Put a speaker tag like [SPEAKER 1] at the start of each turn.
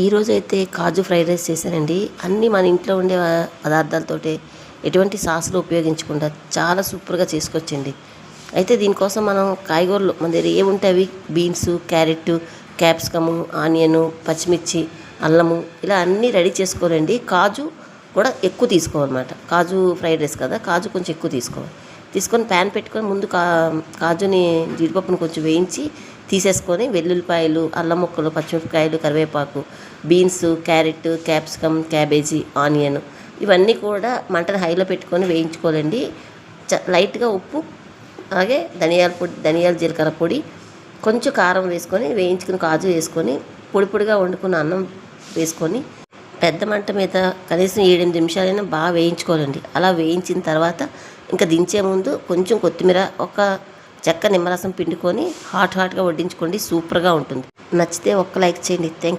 [SPEAKER 1] ఈరోజు అయితే కాజు fried rice చేశానండి. అన్నీ మన ఇంట్లో ఉండే పదార్థాలతోటే ఎటువంటి సాసులు ఉపయోగించకుండా చాలా సూపర్గా చేసుకొచ్చండి. అయితే దీనికోసం మనం కాయగూరలు మన దగ్గర ఏముంటే అవి? బీన్స్ క్యారెట్ క్యాప్సికము ఆనియను పచ్చిమిర్చి అల్లము ఇలా అన్నీ రెడీ చేసుకోవాలండి. కాజు కూడా ఎక్కువ తీసుకోవాలన్నమాట. కాజు ఫ్రైడ్ రైస్ కదా కాజు కొంచెం ఎక్కువ తీసుకోవాలి. తీసుకొని ప్యాన్ పెట్టుకొని ముందు కా కాజుని జీడిపప్పును కొంచెం వేయించి తీసేసుకొని వెల్లుల్లిపాయలు అల్లం ముక్కలు పచ్చిమిరపకాయలు కరివేపాకు beans carrot capsicum cabbage onion ఇవన్నీ కూడా మంటను హైలో పెట్టుకొని వేయించుకోవాలండి. చ లైట్గా ఉప్పు అలాగే ధనియాల పొడి ధనియాల జీలకర్ర పొడి కొంచెం కారం వేసుకొని వేయించుకుని కాజు వేసుకొని పొడి పొడిగా వండుకున్న అన్నం వేసుకొని పెద్ద మంట మీద కనీసం ఏడెనిమిది నిమిషాలైనా బాగా వేయించుకోవాలండి. అలా వేయించిన తర్వాత ఇంకా దించే ముందు కొంచెం కొత్తిమీర ఒక చెక్క నిమ్మరసం పిండుకొని హాట్ హాట్గా వడ్డించుకోండి. సూపర్గా ఉంటుంది. నచ్చితే ఒక్క లైక్ చేయండి. థ్యాంక్